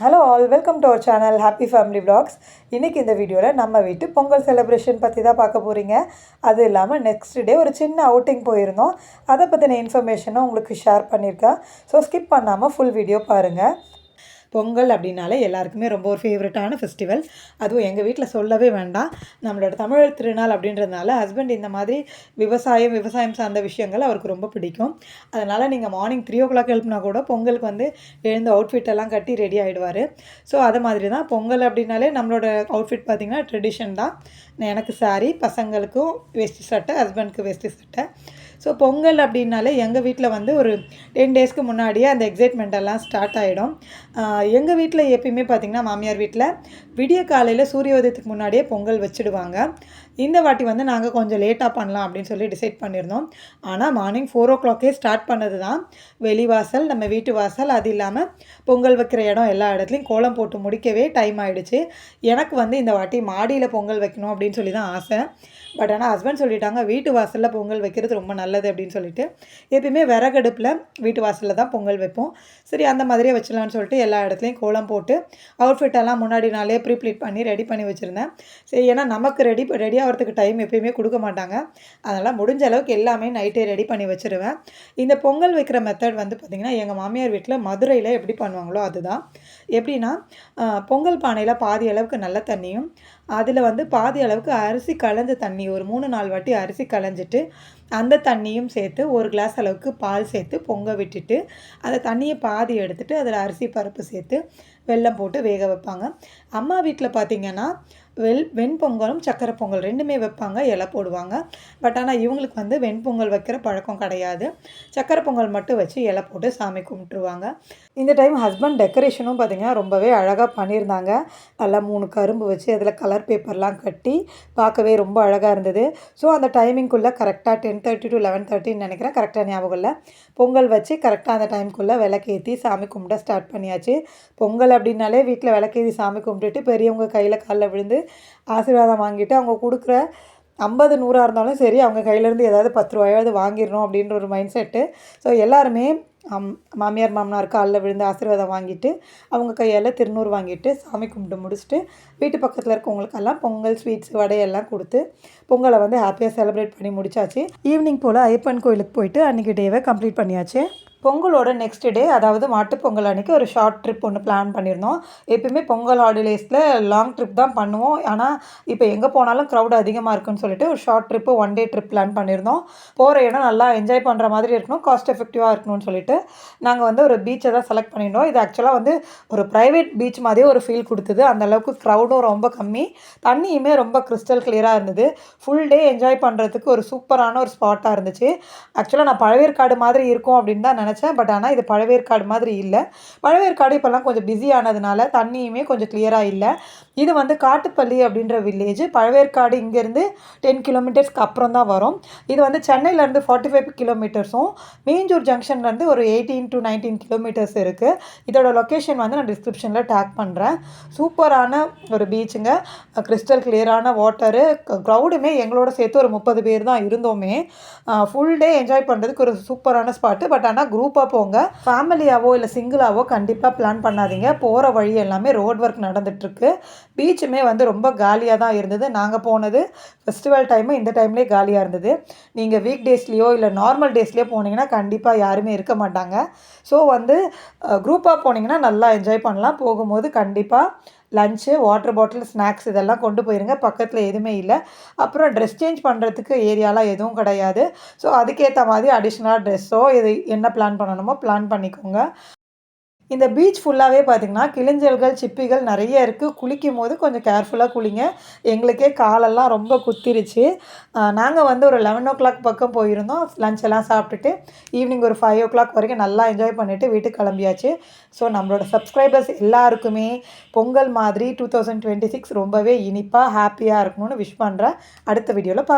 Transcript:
Hello all welcome to our channel happy family blogs இன்றைக்கி இந்த வீடியோவில் நம்ம வீட்டு பொங்கல் செலிப்ரேஷன் பற்றி தான் பார்க்க போகிறீங்க அது இல்லாமல் நெக்ஸ்ட் டே ஒரு சின்ன அவுட்டிங் போயிருந்தோம். அதை பற்றின இன்ஃபர்மேஷனும் உங்களுக்கு ஷேர் பண்ணியிருக்கேன் ஸோ ஸ்கிப் பண்ணாமல் ஃபுல் வீடியோ பாருங்கள் பொங்கல் அப்படின்னாலே எல்லாருக்குமே ரொம்ப ஒரு ஃபேவரட்டான ஃபெஸ்டிவல் அதுவும் எங்கள் வீட்டில் சொல்லவே வேண்டாம். நம்மளோட தமிழர் திருநாள் அப்படின்றதுனால ஹஸ்பண்ட் இந்த மாதிரி விவசாயம் விவசாயம் சார்ந்த விஷயங்கள் அவருக்கு ரொம்ப பிடிக்கும். அதனால் நீங்கள் மார்னிங் த்ரீ ஓ கிளாக் எழுப்புனா கூட பொங்கலுக்கு வந்து எழுந்து அவுட்ஃபிட் எல்லாம் கட்டி ரெடி ஆகிடுவார் ஸோ அது மாதிரி தான் பொங்கல் அப்படின்னாலே நம்மளோட அவுட்ஃபிட் பார்த்திங்கன்னா ட்ரெடிஷன் தான். எனக்கு saree பசங்களுக்கும் வேஷ்டி சட்டை ஹஸ்பண்ட்க்கு வேஷ்டி சட்டை. ஸோ பொங்கல் அப்படின்னாலே எங்கள் வீட்டில் வந்து ஒரு டென் டேஸ்க்கு முன்னாடியே அந்த எக்ஸைட்மெண்ட் எல்லாம் ஸ்டார்ட் ஆகிடும் எங்கள் வீட்டில் எப்பயுமே பார்த்திங்கன்னா மாமியார் வீட்டில் விடிய காலையில் சூரிய உதயத்துக்கு முன்னாடியே பொங்கல் வச்சுடுவாங்க. இந்த வாட்டி வந்து நாங்கள் கொஞ்சம் லேட்டாக பண்ணலாம் அப்படின்னு சொல்லி டிசைட் பண்ணியிருந்தோம். ஆனால் மார்னிங் ஃபோர் ஓ கிளாக்கே ஸ்டார்ட் பண்ணது தான் வெளிவாசல் நம்ம வீட்டு வாசல் அது இல்லாமல் பொங்கல் வைக்கிற இடம் எல்லா இடத்துலையும் கோலம் போட்டு முடிக்கவே டைம் ஆகிடுச்சு எனக்கு வந்து இந்த வாட்டி மாடியில் பொங்கல் வைக்கணும் அப்படின்னு சொல்லி தான் ஆசை. பட் ஆனால் ஹஸ்பண்ட் சொல்லிட்டாங்க வீட்டு வாசலில் பொங்கல் வைக்கிறது ரொம்ப நல்லது அப்படின்னு சொல்லிட்டு. எப்பயுமே விறகடுப்பில் வீட்டு வாசலில் தான் பொங்கல் வைப்போம். சரி அந்த மாதிரியே வச்சிடலான்னு சொல்லிட்டு எல்லா இடத்துலையும் கோலம் போட்டு அவுட்ஃபிட்டெல்லாம் முன்னாடி நாளே ப்ரீப்ளீட் பண்ணி ரெடி பண்ணி வச்சுருந்தேன். சரி ஏன்னா நமக்கு ரெடி ரெடியாக ஆகிறதுக்கு டைம் எப்பயுமே கொடுக்க மாட்டாங்க. அதனால் முடிஞ்ச அளவுக்கு எல்லாமே நைட்டே ரெடி பண்ணி வச்சுருவேன். இந்த பொங்கல் வைக்கிற மெத்தட் வந்து பார்த்திங்கன்னா எங்கள் மாமியார் வீட்டில் மதுரையில் எப்படி பண்ணுவாங்களோ அதுதான். எப்படின்னா பொங்கல் பானையில் பாதி அளவுக்கு நல்ல தண்ணியும் அதில் வந்து பாதி அளவுக்கு அரிசி களைஞ்ச தண்ணி ஒரு மூணு நாலு வாட்டி அரிசி களைஞ்சிட்டு அந்த தண்ணியும் சேர்த்து ஒரு கிளாஸ் அளவுக்கு பால் சேர்த்து பொங்க விட்டுட்டு அந்த தண்ணியை பாதி எடுத்துட்டு அதில் அரிசி பருப்பு சேர்த்து வெல்லம் போட்டு வேக வைப்பாங்க. அம்மா வீட்டில் பார்த்தீங்கன்னா வெள் வெண்பொங்கலும் சக்கரை பொங்கல் ரெண்டுமே வைப்பாங்க இலை போடுவாங்க. பட் ஆனால் இவங்களுக்கு வந்து வெண்பொங்கல் வைக்கிற பழக்கம் கிடையாது. சக்கரை பொங்கல் மட்டும் வச்சு இலை போட்டு சாமி கும்பிட்டுருவாங்க. இந்த டைம் ஹஸ்பண்ட் டெக்கரேஷனும் பார்த்தீங்கன்னா ரொம்பவே அழகாக பண்ணியிருந்தாங்க. நல்லா மூணு கரும்பு வச்சு அதில் கலர் பேப்பர்லாம் கட்டி பார்க்கவே ரொம்ப அழகாக இருந்தது. ஸோ அந்த டைமிங்குள்ளே கரெக்டாக டென் தேர்ட்டி டு லெவன் தேர்ட்டின்னு நினைக்கிறேன். கரெக்டாக ஞாபகம் இல்லை. பொங்கல் வச்சு கரெக்டாக அந்த டைமுக்குள்ளே விளக்கேற்றி சாமி கும்பிட ஸ்டார்ட் பண்ணியாச்சு. பொங்கல் அப்படின்னாலே வீட்டில் விளக்கேற்றி சாமி கும்பிட்டுட்டு பெரியவங்க கையில் காலில் விழுந்து ஆசீர்வாதம் வாங்கிட்டு அவங்க கொடுக்குற ஐம்பது நூறாக இருந்தாலும் சரி அவங்க கையிலேருந்து ஏதாவது பத்து ரூபாயாவது வாங்கிடணும் அப்படின்ற ஒரு மைண்ட் செட்டு ஸோ எல்லாருமே மாமியார் மாமனார் காலில் விழுந்து ஆசீர்வாதம் வாங்கிட்டு அவங்க கையால் திருநூறு வாங்கிட்டு சாமி கும்பிட்டு முடிச்சுட்டு வீட்டு பக்கத்தில் இருக்கவங்களுக்கெல்லாம் பொங்கல் ஸ்வீட்ஸ் வடையெல்லாம் கொடுத்து பொங்கலை வந்து ஹாப்பியாக செலிப்ரேட் பண்ணி முடிச்சாச்சு. ஈவினிங் போல் ஐயப்பன் கோயிலுக்கு போயிட்டு அன்றைக்கி டேவை கம்ப்ளீட் பண்ணியாச்சு. பொங்கலோட நெக்ஸ்ட் டே அதாவது மாட்டுப்பொங்கல் அன்றைக்கி ஒரு ஷார்ட் ட்ரிப் ஒன்று பிளான் பண்ணியிருந்தோம் எப்பயுமே பொங்கல் ஹாலிடேஸில் லாங் ட்ரிப் தான் பண்ணுவோம். ஆனால் இப்போ எங்கே போனாலும் க்ரௌட் அதிகமாக இருக்குன்னு சொல்லிட்டு ஒரு short trip one day trip plan பண்ணியிருந்தோம் போகிற இடம் நல்லா என்ஜாய் பண்ணுற மாதிரி இருக்கணும் காஸ்ட் எஃபெக்டிவாக இருக்கணும்னு சொல்லிட்டு. நாங்கள் வந்து ஒரு பீச்சை தான் செலக்ட் பண்ணியிருந்தோம். இது ஆக்சுவலாக வந்து ஒரு ப்ரைவேட் பீச் மாதிரியே ஒரு ஃபீல் கொடுத்தது. அந்த அளவுக்கு க்ரௌடும் ரொம்ப கம்மி. தண்ணியுமே ரொம்ப கிறிஸ்டல் கிளியராக இருந்தது. ஃபுல் டே என்ஜாய் பண்ணுறதுக்கு ஒரு சூப்பரான ஒரு ஸ்பாட்டாக இருந்துச்சு. ஆக்சுவலாக நான் பழவேற்காடு மாதிரி இருக்கும் அப்படின்னு தான் நினச்சேன் பட் ஆனால் இது பழவேற்காடு மாதிரி இல்லை. பழவேற்காடு இப்போல்லாம் கொஞ்சம் பிஸி ஆனதுனால தண்ணியுமே கொஞ்சம் கிளியராக இல்லை. இது வந்து காட்டுப்பள்ளி அப்படின்ற வில்லேஜ் பழவேற்காடு இங்கேருந்து டென் கிலோமீட்டர்ஸ்க்கு அப்புறம் தான் வரும். இது வந்து சென்னையிலேருந்து ஃபார்ட்டி ஃபைவ் கிலோமீட்டர்ஸும் மீஞ்சூர் ஜங்ஷன்லேருந்து ஒரு எயிட்டீன் டு நைன்டீன் கிலோமீட்டர்ஸ் இருக்குது இதோட லொக்கேஷன் வந்து நான் டிஸ்கிரிப்ஷனில் டேக் பண்ணுறேன் சூப்பரான ஒரு பீச்சுங்க கிறிஸ்டல் கிளியரான வாட்டரு க்ரௌடுமே எங்களோட சேர்த்து ஒரு முப்பது பேர் தான் இருந்தோமே. ஃபுல் டே என்ஜாய் பண்ணுறதுக்கு ஒரு சூப்பரான ஸ்பாட்டு பட் ஆனால் குரூப்பாக போங்க. ஃபேமிலியாவோ இல்லை சிங்கிளாவோ கண்டிப்பாக பிளான் பண்ணாதீங்க. போகிற வழி எல்லாமே ரோட் ஒர்க் நடந்துட்டுருக்கு. பீச்சுமே வந்து ரொம்ப காலியாக தான் இருந்தது. நாங்கள் போனது ஃபெஸ்டிவல் டைமு இந்த டைம்லேயே காலியாக இருந்தது. நீங்கள் வீக் டேஸ்லேயோ இல்லை நார்மல் டேஸ்லேயோ போனீங்கன்னா கண்டிப்பாக யாருமே இருக்க மாட்டாங்க. ஸோ வந்து குரூப்பாக போனீங்கன்னா நல்லா என்ஜாய் பண்ணலாம். போகும்போது கண்டிப்பாக லஞ்சு வாட்டர் பாட்டில் ஸ்நாக்ஸ் இதெல்லாம் கொண்டு போயிருங்க. பக்கத்தில் எதுவுமே இல்லை. அப்புறம் ட்ரெஸ் சேஞ்ச் பண்ணுறதுக்கு ஏரியாலாம் எதுவும் கிடையாது. ஸோ அதுக்கேற்ற மாதிரி அடிஷ்னலாக ட்ரெஸ்ஸோ இது என்ன பிளான் பண்ணணுமோ பிளான் பண்ணிக்கோங்க. இந்த பீச் ஃபுல்லாகவே பார்த்திங்கன்னா கிளிஞ்சல்கள் சிப்பிகள் நிறைய இருக்குது குளிக்கும் போது கொஞ்சம் கேர்ஃபுல்லாக குளிங்க. எங்களுக்கே காலெல்லாம் ரொம்ப குத்திருச்சு. நாங்கள் வந்து ஒரு லெவன் ஓ கிளாக் பக்கம் போயிருந்தோம். லஞ்ச் எல்லாம் சாப்பிட்டுட்டு ஈவினிங் ஒரு ஃபைவ் ஓ கிளாக் வரைக்கும் நல்லா என்ஜாய் பண்ணிவிட்டு வீட்டுக்கு கிளம்பியாச்சு. ஸோ நம்மளோட சப்ஸ்கிரைபர்ஸ் எல்லாருக்குமே பொங்கல் மாதிரி டூ தௌசண்ட் டுவெண்ட்டி சிக்ஸ் ரொம்பவே இனிப்பாக ஹாப்பியாக இருக்கணும்னு விஷ் பண்ணுறேன் அடுத்த வீடியோவில் பார்க்க